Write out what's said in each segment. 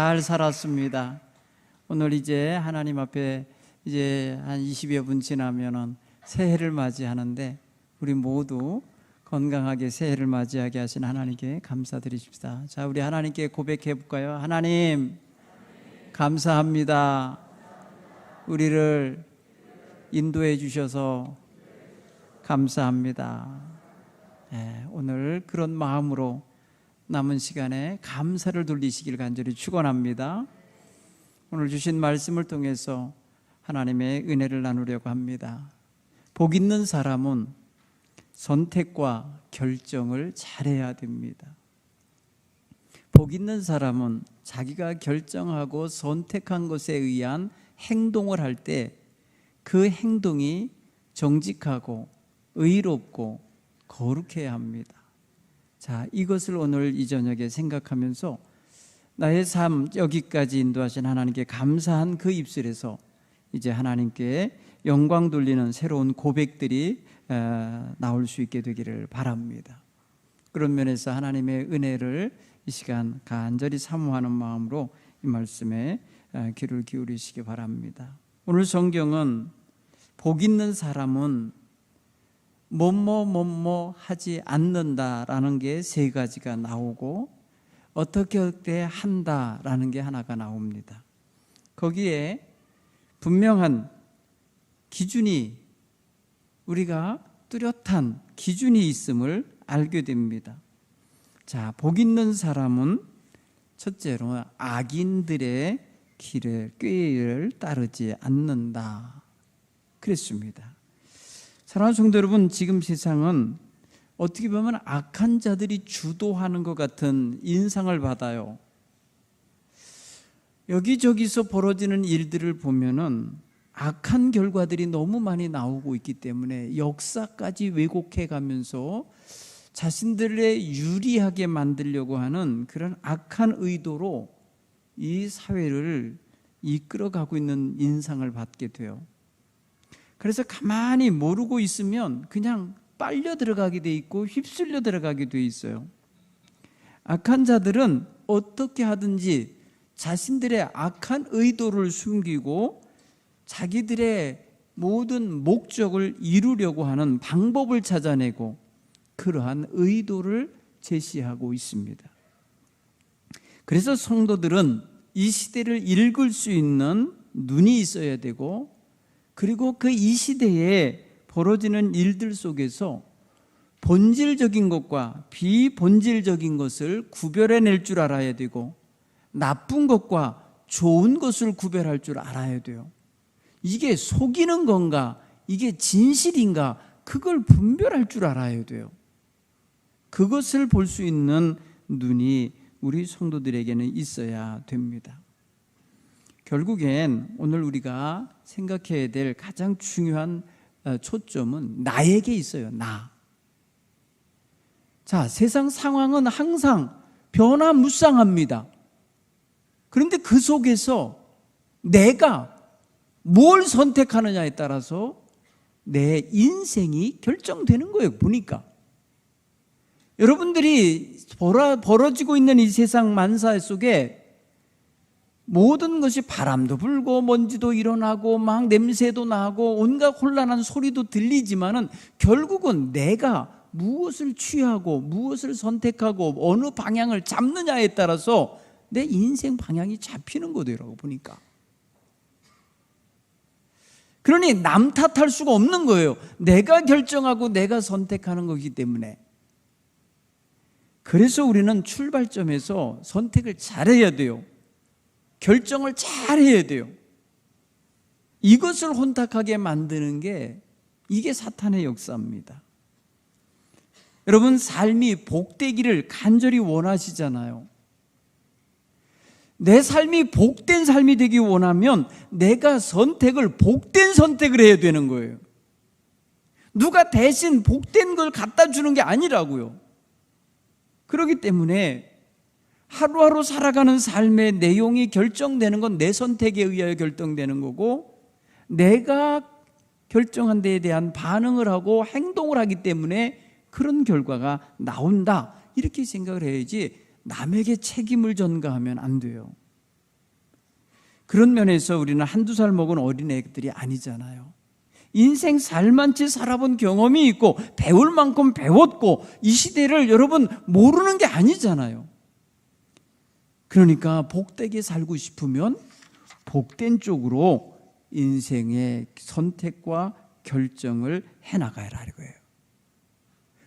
잘 살았습니다. 오늘 이제 하나님 앞에 이제 한 20여 분 지나면은 새해를 맞이하는데 우리 모두 건강하게 새해를 맞이하게 하신 하나님께 감사드리십시다. 자, 우리 하나님께 고백해 볼까요? 하나님 감사합니다. 우리를 인도해 주셔서 감사합니다. 네, 오늘 그런 마음으로 남은 시간에 감사를 돌리시길 간절히 축원합니다. 오늘 주신 말씀을 통해서 하나님의 은혜를 나누려고 합니다. 복 있는 사람은 선택과 결정을 잘해야 됩니다. 복 있는 사람은 자기가 결정하고 선택한 것에 의한 행동을 할 때 그 행동이 정직하고 의롭고 거룩해야 합니다. 자, 이것을 오늘 이 저녁에 생각하면서 나의 삶 여기까지 인도하신 하나님께 감사한 그 입술에서 이제 하나님께 영광 돌리는 새로운 고백들이 에, 나올 수 있게 되기를 바랍니다. 그런 면에서 하나님의 은혜를 이 시간 간절히 사모하는 마음으로 이 말씀에 에, 귀를 기울이시기 바랍니다. 오늘 성경은 복 있는 사람은 뭐뭐 뭐뭐 하지 않는다라는 게 세 가지가 나오고 어떻게 어떻게 한다라는 게 하나가 나옵니다. 거기에 분명한 기준이 우리가 뚜렷한 기준이 있음을 알게 됩니다. 자, 복 있는 사람은 첫째로 악인들의 길을 꾀를 따르지 않는다. 그랬습니다. 사랑하는 성도 여러분, 지금 세상은 어떻게 보면 악한 자들이 주도하는 것 같은 인상을 받아요. 여기저기서 벌어지는 일들을 보면은 악한 결과들이 너무 많이 나오고 있기 때문에 역사까지 왜곡해 가면서 자신들의 유리하게 만들려고 하는 그런 악한 의도로 이 사회를 이끌어 가고 있는 인상을 받게 돼요. 그래서 가만히 모르고 있으면 그냥 빨려 들어가게 돼 있고 휩쓸려 들어가게 돼 있어요. 악한 자들은 어떻게 하든지 자신들의 악한 의도를 숨기고 자기들의 모든 목적을 이루려고 하는 방법을 찾아내고 그러한 의도를 제시하고 있습니다. 그래서 성도들은 이 시대를 읽을 수 있는 눈이 있어야 되고 그리고 그 이 시대에 벌어지는 일들 속에서 본질적인 것과 비본질적인 것을 구별해낼 줄 알아야 되고 나쁜 것과 좋은 것을 구별할 줄 알아야 돼요. 이게 속이는 건가, 이게 진실인가, 그걸 분별할 줄 알아야 돼요. 그것을 볼 수 있는 눈이 우리 성도들에게는 있어야 됩니다. 결국엔 오늘 우리가 생각해야 될 가장 중요한 어, 초점은 나에게 있어요. 나. 자, 세상 상황은 항상 변화무쌍합니다. 그런데 그 속에서 내가 뭘 선택하느냐에 따라서 내 인생이 결정되는 거예요. 보니까. 여러분들이 벌어지고 있는 이 세상 만사 속에 모든 것이 바람도 불고 먼지도 일어나고 막 냄새도 나고 온갖 혼란한 소리도 들리지만은 결국은 내가 무엇을 취하고 무엇을 선택하고 어느 방향을 잡느냐에 따라서 내 인생 방향이 잡히는 거더라고 보니까. 그러니 남 탓할 수가 없는 거예요. 내가 결정하고 내가 선택하는 거기 때문에. 그래서 우리는 출발점에서 선택을 잘해야 돼요. 결정을 잘 해야 돼요. 이것을 혼탁하게 만드는 게 이게 사탄의 역사입니다. 여러분, 삶이 복되기를 간절히 원하시잖아요. 내 삶이 복된 삶이 되기 원하면 내가 선택을 복된 선택을 해야 되는 거예요. 누가 대신 복된 걸 갖다 주는 게 아니라고요. 그렇기 때문에 하루하루 살아가는 삶의 내용이 결정되는 건 내 선택에 의하여 결정되는 거고 내가 결정한 데에 대한 반응을 하고 행동을 하기 때문에 그런 결과가 나온다. 이렇게 생각을 해야지 남에게 책임을 전가하면 안 돼요. 그런 면에서 우리는 한두 살 먹은 어린애들이 아니잖아요. 인생 살만치 살아본 경험이 있고 배울 만큼 배웠고 이 시대를 여러분 모르는 게 아니잖아요. 그러니까 복되게 살고 싶으면 복된 쪽으로 인생의 선택과 결정을 해나가야 하는 거예요.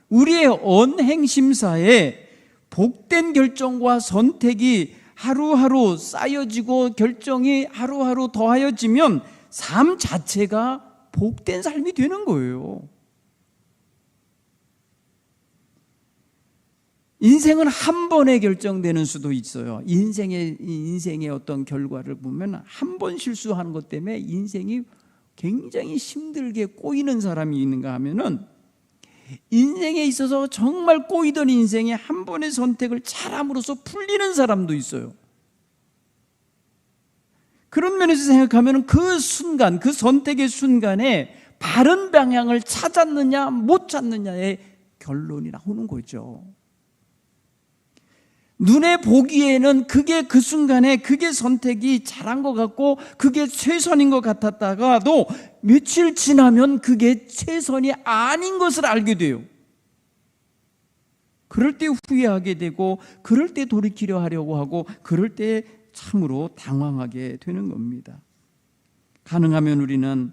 우리의 언행 심사에 복된 결정과 선택이 하루하루 쌓여지고 결정이 하루하루 더하여지면 삶 자체가 복된 삶이 되는 거예요. 인생은 한 번에 결정되는 수도 있어요. 인생의 인생의 어떤 결과를 보면 한 번 실수하는 것 때문에 인생이 굉장히 힘들게 꼬이는 사람이 있는가 하면은 인생에 있어서 정말 꼬이던 인생에 한 번의 선택을 잘함으로써 풀리는 사람도 있어요. 그런 면에서 생각하면 그 순간, 그 선택의 순간에 바른 방향을 찾았느냐, 못 찾느냐의 결론이 나오는 거죠. 눈에 보기에는 그게 그 순간에 그게 선택이 잘한 것 같고 그게 최선인 것 같았다가도 며칠 지나면 그게 최선이 아닌 것을 알게 돼요. 그럴 때 후회하게 되고 그럴 때 돌이키려 하려고 하고 그럴 때 참으로 당황하게 되는 겁니다. 가능하면 우리는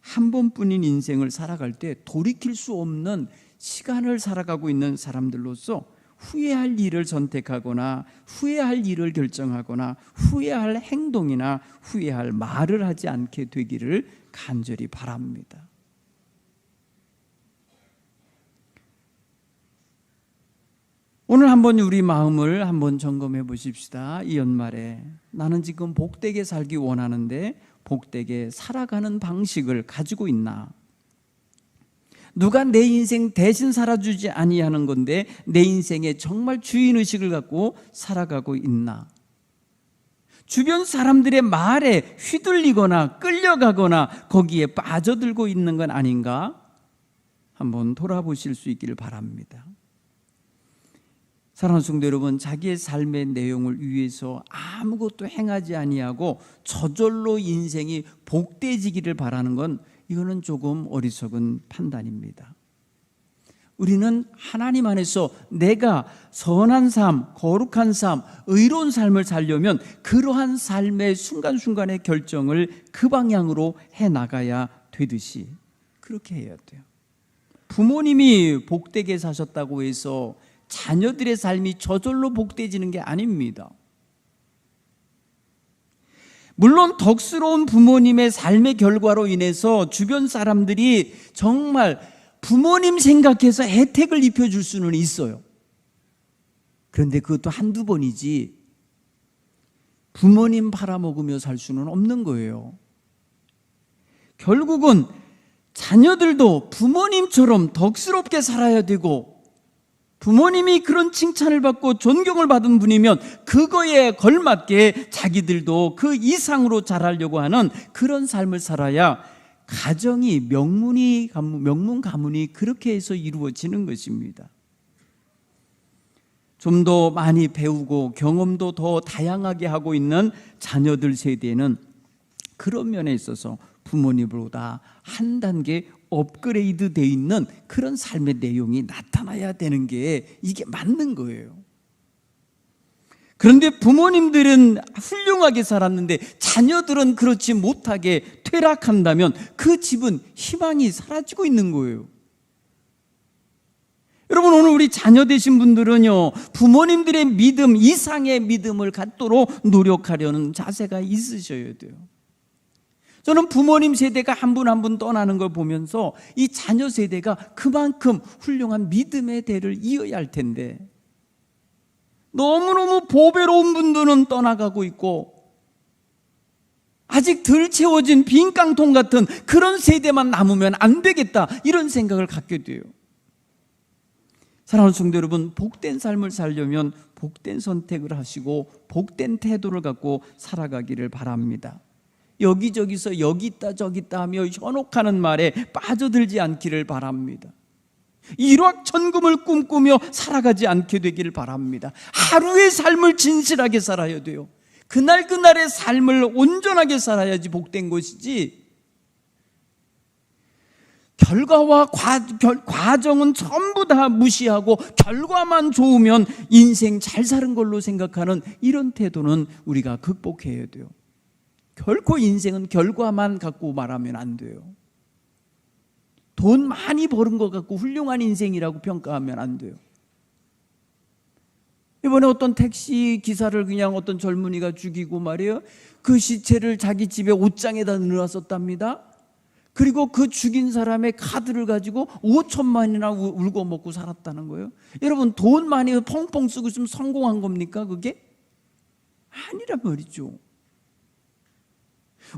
한 번뿐인 인생을 살아갈 때 돌이킬 수 없는 시간을 살아가고 있는 사람들로서 후회할 일을 선택하거나 후회할 일을 결정하거나 후회할 행동이나 후회할 말을 하지 않게 되기를 간절히 바랍니다. 오늘 한번 우리 마음을 한번 점검해 보십시다. 이 연말에 나는 지금 복되게 살기 원하는데 복되게 살아가는 방식을 가지고 있나? 누가 내 인생 대신 살아주지 아니하는 건데 내 인생에 정말 주인 의식을 갖고 살아가고 있나? 주변 사람들의 말에 휘둘리거나 끌려가거나 거기에 빠져들고 있는 건 아닌가? 한번 돌아보실 수 있기를 바랍니다. 사랑하는 성도 여러분, 자기의 삶의 내용을 위해서 아무것도 행하지 아니하고 저절로 인생이 복되지기를 바라는 건 이거는 조금 어리석은 판단입니다. 우리는 하나님 안에서 내가 선한 삶, 거룩한 삶, 의로운 삶을 살려면 그러한 삶의 순간순간의 결정을 그 방향으로 해 나가야 되듯이 그렇게 해야 돼요. 부모님이 복되게 사셨다고 해서 자녀들의 삶이 저절로 복되지는 게 아닙니다. 물론 덕스러운 부모님의 삶의 결과로 인해서 주변 사람들이 정말 부모님 생각해서 혜택을 입혀줄 수는 있어요. 그런데 그것도 한두 번이지 부모님 팔아먹으며 살 수는 없는 거예요. 결국은 자녀들도 부모님처럼 덕스럽게 살아야 되고 부모님이 그런 칭찬을 받고 존경을 받은 분이면 그거에 걸맞게 자기들도 그 이상으로 자라려고 하는 그런 삶을 살아야 가정이 명문이 명문 가문이 그렇게 해서 이루어지는 것입니다. 좀 더 많이 배우고 경험도 더 다양하게 하고 있는 자녀들 세대는 그런 면에 있어서 부모님보다 한 단계 업그레이드 돼 있는 그런 삶의 내용이 나타나야 되는 게 이게 맞는 거예요. 그런데 부모님들은 훌륭하게 살았는데 자녀들은 그렇지 못하게 퇴락한다면 그 집은 희망이 사라지고 있는 거예요. 여러분 오늘 우리 자녀 되신 분들은요 부모님들의 믿음 이상의 믿음을 갖도록 노력하려는 자세가 있으셔야 돼요. 저는 부모님 세대가 한분 한 분 떠나는 걸 보면서 이 자녀 세대가 그만큼 훌륭한 믿음의 대를 이어야 할 텐데 너무너무 보배로운 분들은 떠나가고 있고 아직 덜 채워진 빈 깡통 같은 그런 세대만 남으면 안 되겠다 이런 생각을 갖게 돼요. 사랑하는 성도 여러분, 복된 삶을 살려면 복된 선택을 하시고 복된 태도를 갖고 살아가기를 바랍니다. 여기저기서 여기 있다 저기 있다 하며 현혹하는 말에 빠져들지 않기를 바랍니다. 일확천금을 꿈꾸며 살아가지 않게 되기를 바랍니다. 하루의 삶을 진실하게 살아야 돼요. 그날 그날의 삶을 온전하게 살아야지 복된 것이지. 결과와 과, 결, 과정은 전부 다 무시하고 결과만 좋으면 인생 잘 사는 걸로 생각하는 이런 태도는 우리가 극복해야 돼요. 결코 인생은 결과만 갖고 말하면 안 돼요. 돈 많이 버는 것 같고 훌륭한 인생이라고 평가하면 안 돼요. 이번에 어떤 택시 기사를 그냥 어떤 젊은이가 죽이고 말이에요. 그 시체를 자기 집에 옷장에다 넣어놨었답니다. 그리고 그 죽인 사람의 카드를 가지고 5천만이나 울고 먹고 살았다는 거예요. 여러분 돈 많이 펑펑 쓰고 있으면 성공한 겁니까 그게? 아니란 말이죠.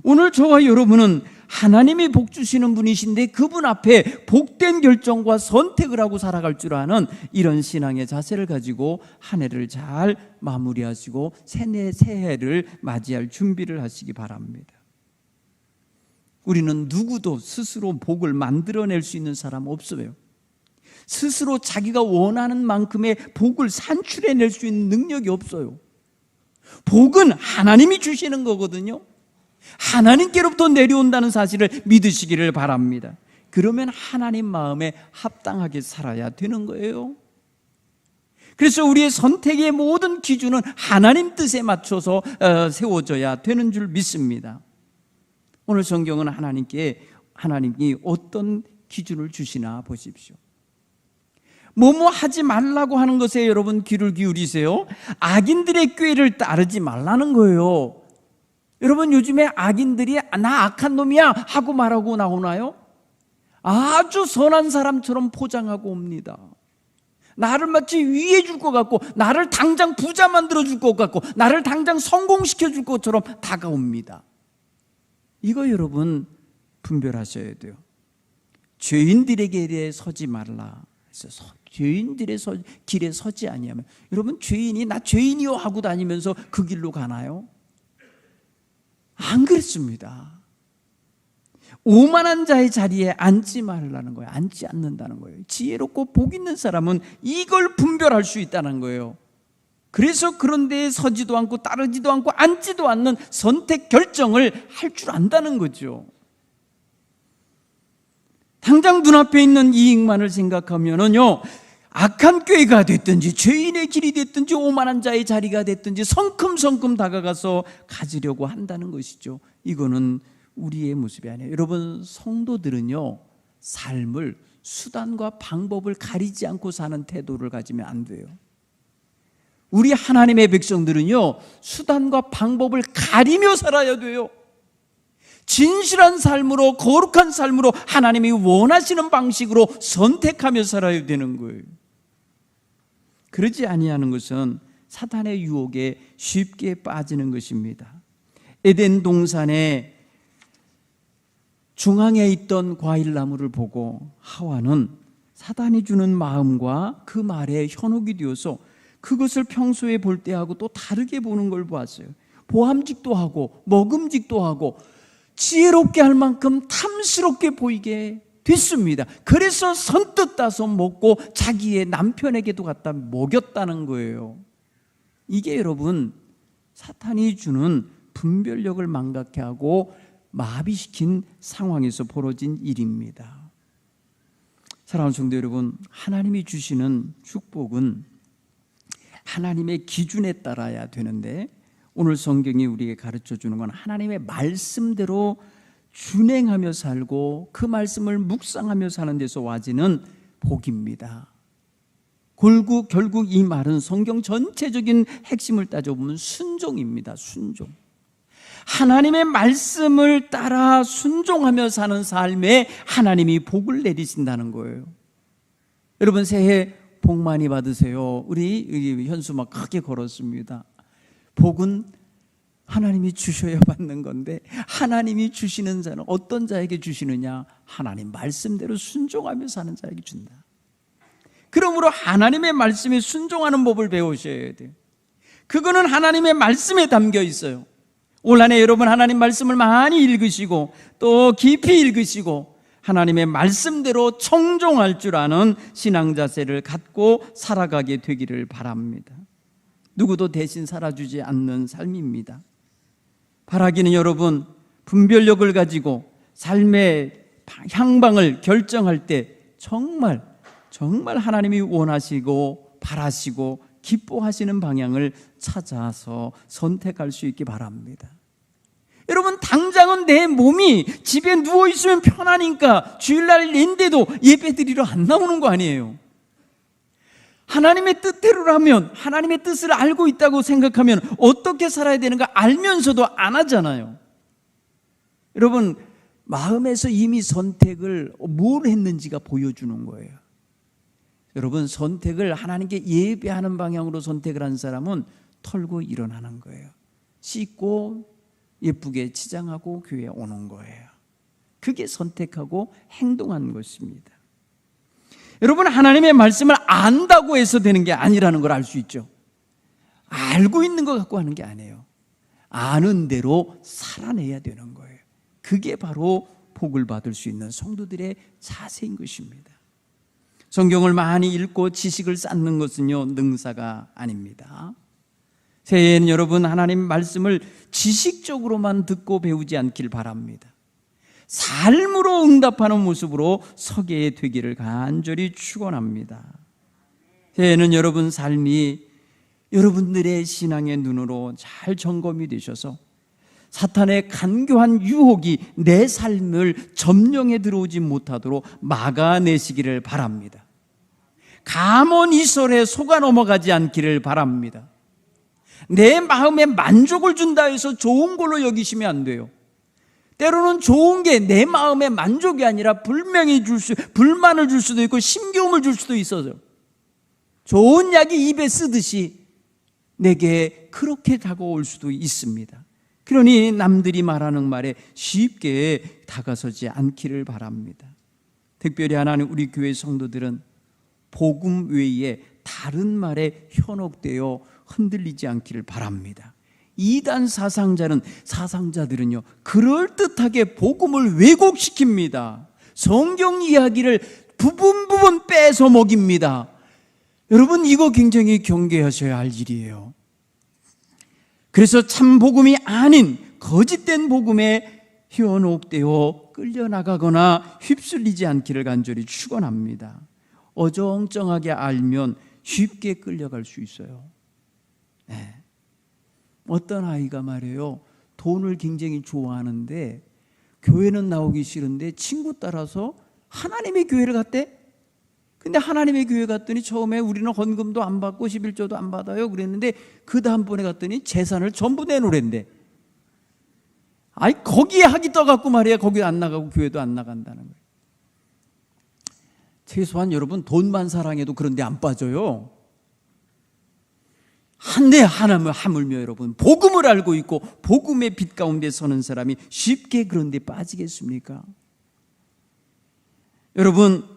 오늘 저와 여러분은 하나님이 복 주시는 분이신데 그분 앞에 복된 결정과 선택을 하고 살아갈 줄 아는 이런 신앙의 자세를 가지고 한 해를 잘 마무리하시고 새해 새해를 맞이할 준비를 하시기 바랍니다. 우리는 누구도 스스로 복을 만들어낼 수 있는 사람 없어요. 스스로 자기가 원하는 만큼의 복을 산출해낼 수 있는 능력이 없어요. 복은 하나님이 주시는 거거든요. 하나님께로부터 내려온다는 사실을 믿으시기를 바랍니다. 그러면 하나님 마음에 합당하게 살아야 되는 거예요. 그래서 우리의 선택의 모든 기준은 하나님 뜻에 맞춰서 어, 세워져야 되는 줄 믿습니다. 오늘 성경은 하나님께 하나님이 어떤 기준을 주시나 보십시오. 뭐뭐 하지 말라고 하는 것에 여러분 귀를 기울이세요. 악인들의 꾀를 따르지 말라는 거예요. 여러분 요즘에 악인들이 나 악한 놈이야 하고 말하고 나오나요? 아주 선한 사람처럼 포장하고 옵니다. 나를 마치 위해 줄 것 같고, 나를 당장 부자 만들어 줄 것 같고, 나를 당장 성공시켜 줄 것처럼 다가옵니다. 이거 여러분 분별하셔야 돼요. 죄인들에게 서지 말라. 그래서 죄인들의 서, 길에 서지 아니하면 여러분 죄인이 나 죄인이요 하고 다니면서 그 길로 가나요? 안 그랬습니다. 오만한 자의 자리에 앉지 말라는 거예요. 앉지 않는다는 거예요. 지혜롭고 복 있는 사람은 이걸 분별할 수 있다는 거예요. 그래서 그런 데에 서지도 않고 따르지도 않고 앉지도 않는 선택 결정을 할 줄 안다는 거죠. 당장 눈앞에 있는 이익만을 생각하면은요, 악한 꾀가 됐든지, 죄인의 길이 됐든지, 오만한 자의 자리가 됐든지, 성큼성큼 다가가서 가지려고 한다는 것이죠. 이거는 우리의 모습이 아니에요. 여러분, 성도들은요, 삶을 수단과 방법을 가리지 않고 사는 태도를 가지면 안 돼요. 우리 하나님의 백성들은요, 수단과 방법을 가리며 살아야 돼요. 진실한 삶으로, 거룩한 삶으로 하나님이 원하시는 방식으로 선택하며 살아야 되는 거예요. 그러지 아니하는 것은 사탄의 유혹에 쉽게 빠지는 것입니다. 에덴 동산에 중앙에 있던 과일 나무를 보고 하와는 사단이 주는 마음과 그 말에 현혹이 되어서 그것을 평소에 볼 때하고 또 다르게 보는 걸 보았어요. 보함직도 하고 먹음직도 하고 지혜롭게 할 만큼 탐스럽게 보이게 됐습니다. 그래서 선뜻 따서 먹고 자기의 남편에게도 갖다 먹였다는 거예요. 이게 여러분 사탄이 주는 분별력을 망각해 하고 마비시킨 상황에서 벌어진 일입니다. 사랑하는 성도 여러분, 하나님이 주시는 축복은 하나님의 기준에 따라야 되는데 오늘 성경이 우리에게 가르쳐 주는 건 하나님의 말씀대로 준행하며 살고 그 말씀을 묵상하며 사는 데서 와지는 복입니다. 결국, 결국 이 말은 성경 전체적인 핵심을 따져보면 순종입니다. 순종. 하나님의 말씀을 따라 순종하며 사는 삶에 하나님이 복을 내리신다는 거예요. 여러분 새해 복 많이 받으세요. 우리 현수 막 크게 걸었습니다. 복은 하나님이 주셔야 받는 건데 하나님이 주시는 자는 어떤 자에게 주시느냐? 하나님 말씀대로 순종하며 사는 자에게 준다. 그러므로 하나님의 말씀에 순종하는 법을 배우셔야 돼요. 그거는 하나님의 말씀에 담겨 있어요. 올 한해 여러분 하나님 말씀을 많이 읽으시고 또 깊이 읽으시고 하나님의 말씀대로 청종할 줄 아는 신앙 자세를 갖고 살아가게 되기를 바랍니다. 누구도 대신 살아주지 않는 삶입니다. 바라기는 여러분 분별력을 가지고 삶의 향방을 결정할 때 정말 정말 하나님이 원하시고 바라시고 기뻐하시는 방향을 찾아서 선택할 수 있기 바랍니다. 여러분 당장은 내 몸이 집에 누워 있으면 편하니까 주일날인데도 예배드리러 안 나오는 거 아니에요. 하나님의 뜻대로라면 하나님의 뜻을 알고 있다고 생각하면 어떻게 살아야 되는가 알면서도 안 하잖아요. 여러분 마음에서 이미 선택을 뭘 했는지가 보여주는 거예요. 여러분 선택을 하나님께 예배하는 방향으로 선택을 한 사람은 털고 일어나는 거예요. 씻고 예쁘게 치장하고 교회에 오는 거예요. 그게 선택하고 행동한 것입니다. 여러분 하나님의 말씀을 안다고 해서 되는 게 아니라는 걸 알 수 있죠. 알고 있는 것 갖고 하는 게 아니에요. 아는 대로 살아내야 되는 거예요. 그게 바로 복을 받을 수 있는 성도들의 자세인 것입니다. 성경을 많이 읽고 지식을 쌓는 것은요 능사가 아닙니다. 새해에는 여러분 하나님 말씀을 지식적으로만 듣고 배우지 않길 바랍니다. 삶으로 응답하는 모습으로 서게 되기를 간절히 축원합니다. 새해에는 여러분 삶이 여러분들의 신앙의 눈으로 잘 점검이 되셔서 사탄의 간교한 유혹이 내 삶을 점령해 들어오지 못하도록 막아내시기를 바랍니다. 감언 이설에 속아 넘어가지 않기를 바랍니다. 내 마음에 만족을 준다 해서 좋은 걸로 여기시면 안 돼요. 때로는 좋은 게 내 마음에 만족이 아니라 불명이 줄 수, 불만을 줄 수도 있고 심겨움을 줄 수도 있어요. 좋은 약이 입에 쓰듯이 내게 그렇게 다가올 수도 있습니다. 그러니 남들이 말하는 말에 쉽게 다가서지 않기를 바랍니다. 특별히 하나님 우리 교회 성도들은 복음 외에 다른 말에 현혹되어 흔들리지 않기를 바랍니다. 이단 사상자는 사상자들은요 그럴듯하게 복음을 왜곡시킵니다. 성경 이야기를 부분 부분 빼서 먹입니다. 여러분 이거 굉장히 경계하셔야 할 일이에요. 그래서 참 복음이 아닌 거짓된 복음에 현혹되어 끌려나가거나 휩쓸리지 않기를 간절히 축원합니다. 어정쩡하게 알면 쉽게 끌려갈 수 있어요. 네. 어떤 아이가 말이에요. 돈을 굉장히 좋아하는데 교회는 나오기 싫은데 친구 따라서 하나님의 교회를 갔대. 근데 하나님의 교회 갔더니 처음에 우리는 헌금도 안 받고 11조도 안 받아요. 그랬는데 그 다음번에 갔더니 재산을 전부 내놓으랜대. 아이 거기에 학이 떠갖고 말이야. 거기 안 나가고 교회도 안 나간다는 거예요. 최소한 여러분 돈만 사랑해도 그런데 안 빠져요. 한데 하나면 하물며 여러분 복음을 알고 있고 복음의 빛 가운데 서는 사람이 쉽게 그런데 빠지겠습니까? 여러분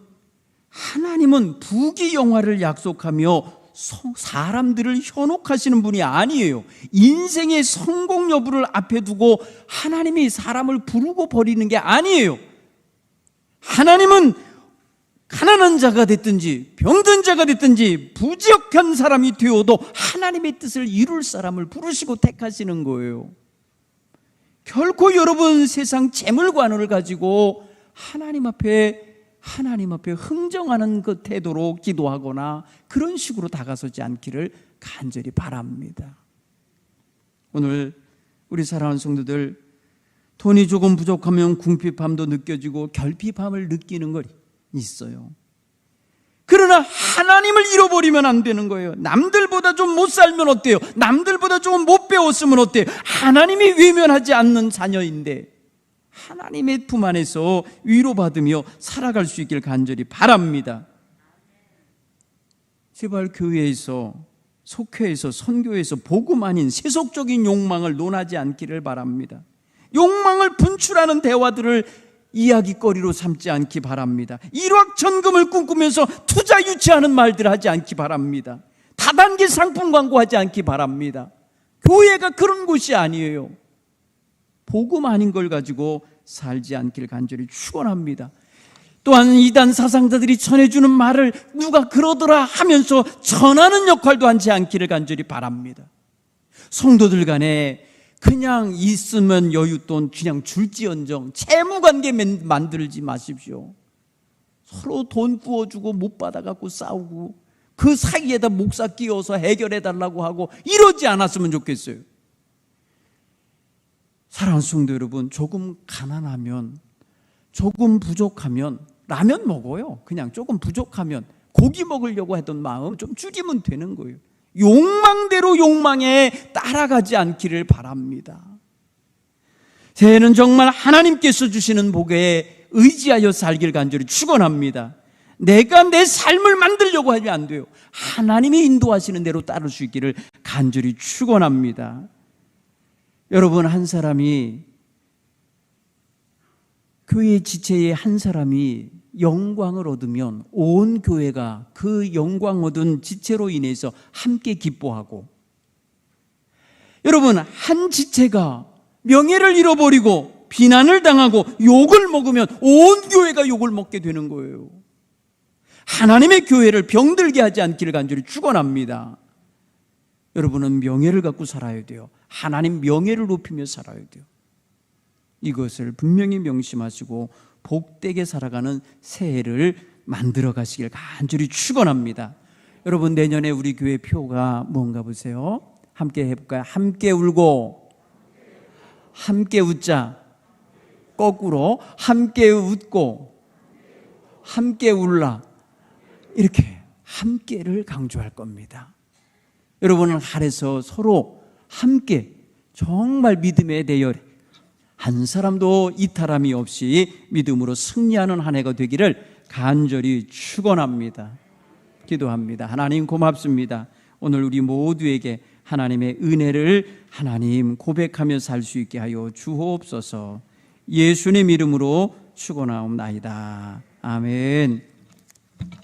하나님은 부귀 영화를 약속하며 사람들을 현혹하시는 분이 아니에요. 인생의 성공 여부를 앞에 두고 하나님이 사람을 부르고 버리는 게 아니에요. 하나님은 가난한 자가 됐든지 병든 자가 됐든지 부지역한 사람이 되어도 하나님의 뜻을 이룰 사람을 부르시고 택하시는 거예요. 결코 여러분 세상 재물관을 가지고 하나님 앞에 하나님 앞에 흥정하는 그 태도로 기도하거나 그런 식으로 다가서지 않기를 간절히 바랍니다. 오늘 우리 사랑하는 성도들 돈이 조금 부족하면 궁핍함도 느껴지고 결핍함을 느끼는 거 있어요. 그러나 하나님을 잃어버리면 안 되는 거예요. 남들보다 좀 못 살면 어때요? 남들보다 좀 못 배웠으면 어때요? 하나님이 외면하지 않는 자녀인데 하나님의 품 안에서 위로받으며 살아갈 수 있길 간절히 바랍니다. 제발 교회에서 속회에서 선교에서 복음 아닌 세속적인 욕망을 논하지 않기를 바랍니다. 욕망을 분출하는 대화들을 이야기거리로 삼지 않기 바랍니다. 일확천금을 꿈꾸면서 투자 유치하는 말들 하지 않기 바랍니다. 다단계 상품 광고하지 않기 바랍니다. 교회가 그런 곳이 아니에요. 복음 아닌 걸 가지고 살지 않길 간절히 축원합니다. 또한 이단 사상자들이 전해주는 말을 누가 그러더라 하면서 전하는 역할도 하지 않기를 간절히 바랍니다. 성도들 간에 그냥 있으면 여윳돈 그냥 줄지언정 채무 관계 만들지 마십시오. 서로 돈 구워주고 못 받아갖고 싸우고 그 사이에다 목사 끼워서 해결해 달라고 하고 이러지 않았으면 좋겠어요. 사랑하는 성도 여러분, 조금 가난하면 조금 부족하면 라면 먹어요. 그냥 조금 부족하면 고기 먹으려고 했던 마음 좀 줄이면 되는 거예요. 욕망대로 욕망에 따라가지 않기를 바랍니다. 새해는 정말 하나님께서 주시는 복에 의지하여 살길 간절히 축원합니다. 내가 내 삶을 만들려고 하면 안 돼요. 하나님이 인도하시는 대로 따를 수 있기를 간절히 축원합니다. 여러분 한 사람이 교회 지체의 한 사람이 영광을 얻으면 온 교회가 그 영광 얻은 지체로 인해서 함께 기뻐하고 여러분 한 지체가 명예를 잃어버리고 비난을 당하고 욕을 먹으면 온 교회가 욕을 먹게 되는 거예요. 하나님의 교회를 병들게 하지 않기를 간절히 축원합니다. 여러분은 명예를 갖고 살아야 돼요. 하나님 명예를 높이며 살아야 돼요. 이것을 분명히 명심하시고 복되게 살아가는 새해를 만들어 가시길 간절히 축원합니다. 여러분 내년에 우리 교회 표가 뭔가 보세요. 함께 해볼까요? 함께 울고 함께 웃자. 거꾸로 함께 웃고 함께 울라. 이렇게 함께를 강조할 겁니다. 여러분은 할에서 서로 함께 정말 믿음의 대열 한 사람도 이탈함이 없이 믿음으로 승리하는 한 해가 되기를 간절히 축원합니다. 기도합니다. 하나님 고맙습니다. 오늘 우리 모두에게 하나님의 은혜를 하나님 고백하며 살 수 있게 하여 주옵소서. 예수님 이름으로 축원하옵나이다. 아멘.